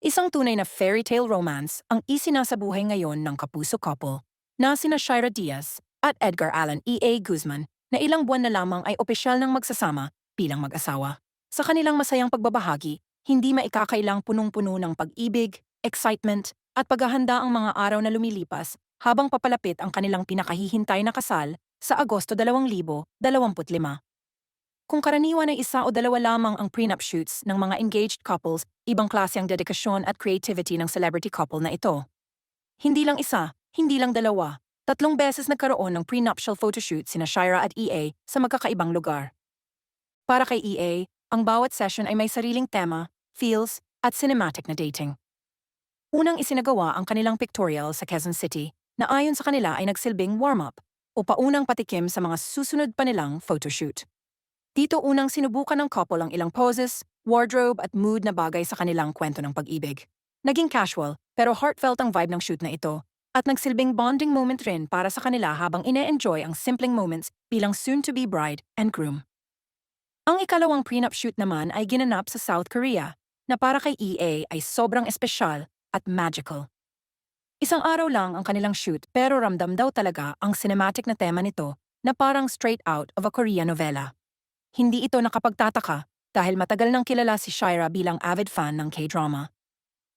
Isang tunay na fairy tale romance ang isinasabuhay ngayon ng kapuso couple na sina Shira Diaz at Edgar Allan E.A. Guzman na ilang buwan na lamang ay opisyal ng magsasama bilang mag-asawa. Sa kanilang masayang pagbabahagi, hindi maikakailang punong-puno ng pag-ibig, excitement, at paghahanda ang mga araw na lumilipas habang papalapit ang kanilang pinakahihintay na kasal sa Agosto 2025. Kung karaniwan ay isa o dalawa lamang ang prenup shoots ng mga engaged couples, ibang klase ang dedikasyon at creativity ng celebrity couple na ito. Hindi lang isa, hindi lang dalawa, tatlong beses nagkaroon ng prenuptial photoshoot sina Shira at EA sa magkakaibang lugar. Para kay EA, ang bawat session ay may sariling tema, feels, at cinematic na dating. Unang isinagawa ang kanilang pictorial sa Quezon City na ayon sa kanila ay nagsilbing warm-up o paunang patikim sa mga susunod pa nilang photoshoot. Dito unang sinubukan ng couple ang ilang poses, wardrobe at mood na bagay sa kanilang kwento ng pag-ibig. Naging casual pero heartfelt ang vibe ng shoot na ito at nagsilbing bonding moment rin para sa kanila habang ine-enjoy ang simpleng moments bilang soon-to-be bride and groom. Ang ikalawang prenup shoot naman ay ginanap sa South Korea na para kay EA ay sobrang espesyal at magical. Isang araw lang ang kanilang shoot pero ramdam daw talaga ang cinematic na tema nito na parang straight out of a Korean novela. Hindi ito nakapagtataka dahil matagal nang kilala si Shira bilang avid fan ng K-drama.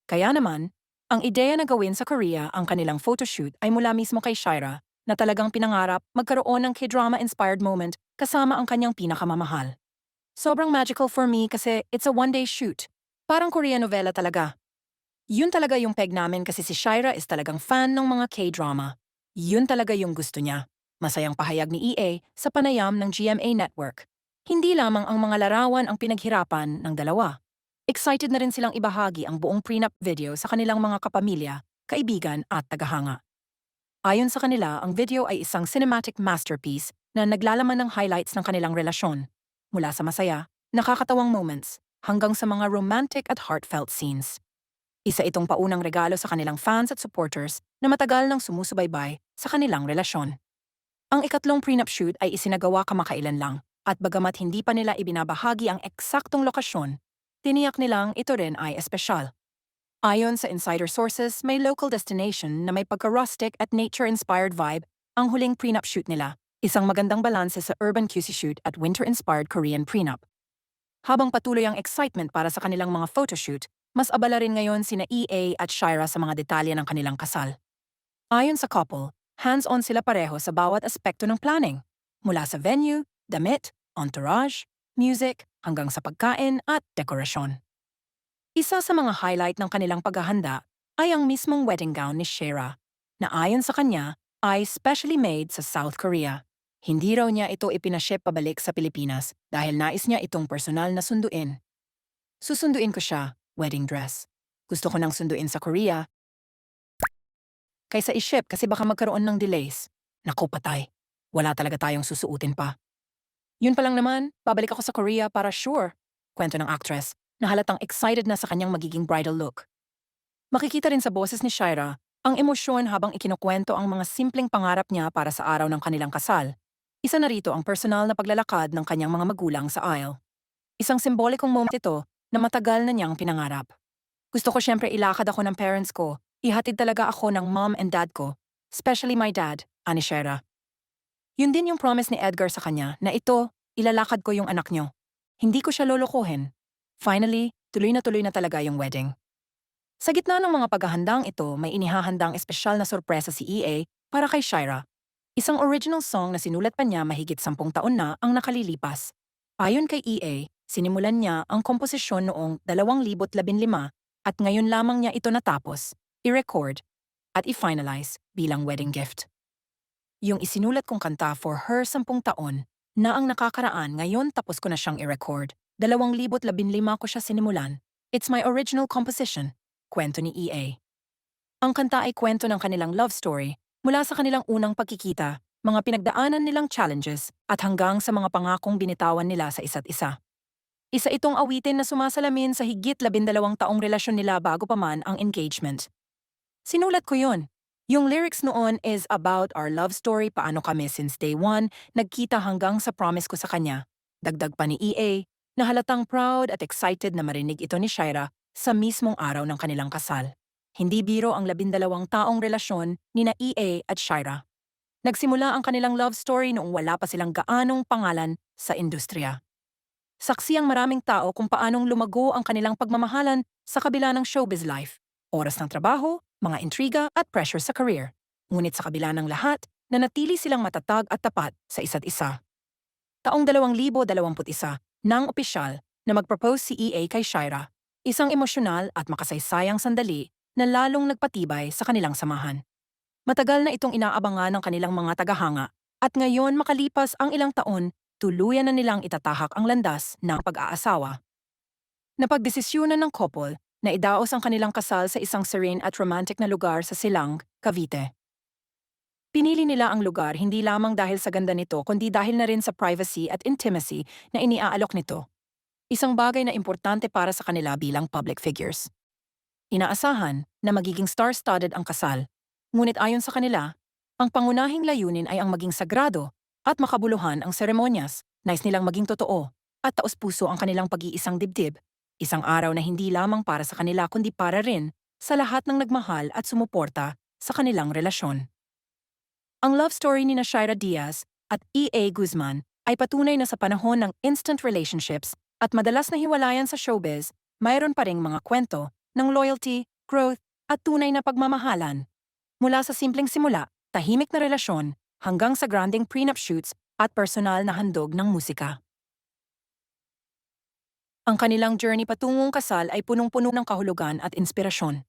Kaya naman, ang ideya na gawin sa Korea ang kanilang photoshoot ay mula mismo kay Shira na talagang pinangarap magkaroon ng K-drama-inspired moment kasama ang kanyang pinakamamahal. Sobrang magical for me kasi it's a one-day shoot. Parang Korean novela talaga. Yun talaga yung peg namin kasi si Shira is talagang fan ng mga K-drama. Yun talaga yung gusto niya. Masayang pahayag ni EA sa panayam ng GMA Network. Hindi lamang ang mga larawan ang pinaghirapan ng dalawa. Excited na rin silang ibahagi ang buong prenup video sa kanilang mga kapamilya, kaibigan at tagahanga. Ayon sa kanila, ang video ay isang cinematic masterpiece na naglalaman ng highlights ng kanilang relasyon, mula sa masaya, nakakatawang moments, hanggang sa mga romantic at heartfelt scenes. Isa itong paunang regalo sa kanilang fans at supporters na matagal nang sumusubaybay sa kanilang relasyon. Ang ikatlong prenup shoot ay isinagawa kamakailan lang at bagamat hindi pa nila ibinabahagi ang eksaktong lokasyon, tiniyak nilang ito rin ay espesyal. Ayon sa insider sources, may local destination na may pagka-rustic at nature-inspired vibe ang huling prenup shoot nila, isang magandang balanse sa urban QC shoot at winter-inspired Korean prenup. Habang patuloy ang excitement para sa kanilang mga photoshoot, mas abala rin ngayon sina EA at Shira sa mga detalye ng kanilang kasal. Ayon sa couple, hands-on sila pareho sa bawat aspekto ng planning, mula sa venue, damit, entourage, music, hanggang sa pagkain at dekorasyon. Isa sa mga highlight ng kanilang paghahanda ay ang mismong wedding gown ni Shera, na ayon sa kanya ay specially made sa South Korea. Hindi raw niya ito ipinaship pabalik sa Pilipinas dahil nais niya itong personal na sunduin. Susunduin ko siya, wedding dress. Gusto ko nang sunduin sa Korea. Kaysa iship kasi baka magkaroon ng delays. Naku patay. Wala talaga tayong susuutin pa. Yun pa lang naman, babalik ako sa Korea para sure, kwento ng actress, na halatang excited na sa kanyang magiging bridal look. Makikita rin sa boses ni Shira ang emosyon habang ikinukwento ang mga simpleng pangarap niya para sa araw ng kanilang kasal. Isa na rito ang personal na paglalakad ng kanyang mga magulang sa aisle. Isang simbolikong moment ito na matagal na niyang pinangarap. Gusto ko siyempre ilakad ako ng parents ko, ihatid talaga ako ng mom and dad ko, especially my dad, ani Shira. Yun din yung promise ni Edgar sa kanya na ito, ilalakad ko yung anak nyo. Hindi ko siya lolokohin. Finally, tuloy na tuloy na talaga yung wedding. Sa gitna ng mga paghahandang ito, may inihahandang espesyal na sorpresa si EA para kay Shira. Isang original song na sinulat pa niya mahigit sampung taon na ang nakalilipas. Ayon kay EA, sinimulan niya ang komposisyon noong 2015 at ngayon lamang niya ito natapos, i-record, at i-finalize bilang wedding gift. Yung isinulat kong kanta for her sampung taon na ang nakakaraan ngayon tapos ko na siyang i-record. 2015 ko siya sinimulan. It's my original composition, kwento ni EA. Ang kanta ay kwento ng kanilang love story mula sa kanilang unang pagkikita, mga pinagdaanan nilang challenges at hanggang sa mga pangakong binitawan nila sa isa't isa. Isa itong awitin na sumasalamin sa higit labindalawang taong relasyon nila bago pa man ang engagement. Sinulat ko yun yung lyrics noon is about our love story, paano kami since day one, nagkita hanggang sa promise ko sa kanya. Dagdag pa ni EA, na halatang proud at excited na marinig ito ni Shira sa mismong araw ng kanilang kasal. Hindi biro ang labindalawang taong relasyon ni na EA at Shira. Nagsimula ang kanilang love story noong wala pa silang gaanong pangalan sa industriya. Saksi ang maraming tao kung paanong lumago ang kanilang pagmamahalan sa kabila ng showbiz life, oras ng trabaho, mga intriga at pressure sa career. Ngunit sa kabila ng lahat, nanatili silang matatag at tapat sa isa't isa. Taong 2021, nang opisyal na mag-propose si EA kay Shira, isang emosyonal at makasaysayang sandali na lalong nagpatibay sa kanilang samahan. Matagal na itong inaabangan ng kanilang mga tagahanga at ngayon makalipas ang ilang taon, tuluyan na nilang itatahak ang landas ng pag-aasawa. Napagdesisyonan ng couple na idaos ang kanilang kasal sa isang serene at romantic na lugar sa Silang, Cavite. Pinili nila ang lugar hindi lamang dahil sa ganda nito kundi dahil na rin sa privacy at intimacy na iniaalok nito. Isang bagay na importante para sa kanila bilang public figures. Inaasahan na magiging star-studded ang kasal, ngunit ayon sa kanila, ang pangunahing layunin ay ang maging sagrado at makabuluhan ang seremonyas, nais nilang maging totoo, at taos-puso ang kanilang pag-iisang dibdib, isang araw na hindi lamang para sa kanila kundi para rin sa lahat ng nagmahal at sumuporta sa kanilang relasyon. Ang love story ni na Shira Diaz at E.A. Guzman ay patunay na sa panahon ng instant relationships at madalas na hiwalayan sa showbiz, mayroon pa ring mga kwento ng loyalty, growth, at tunay na pagmamahalan. Mula sa simpleng simula, tahimik na relasyon, hanggang sa granding prenup shoots at personal na handog ng musika. Ang kanilang journey patungong kasal ay punong-puno ng kahulugan at inspirasyon.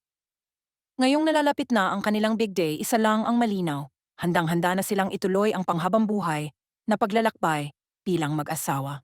Ngayong nalalapit na ang kanilang big day, isa lang ang malinaw. Handang-handa na silang ituloy ang panghabang buhay na paglalakbay bilang mag-asawa.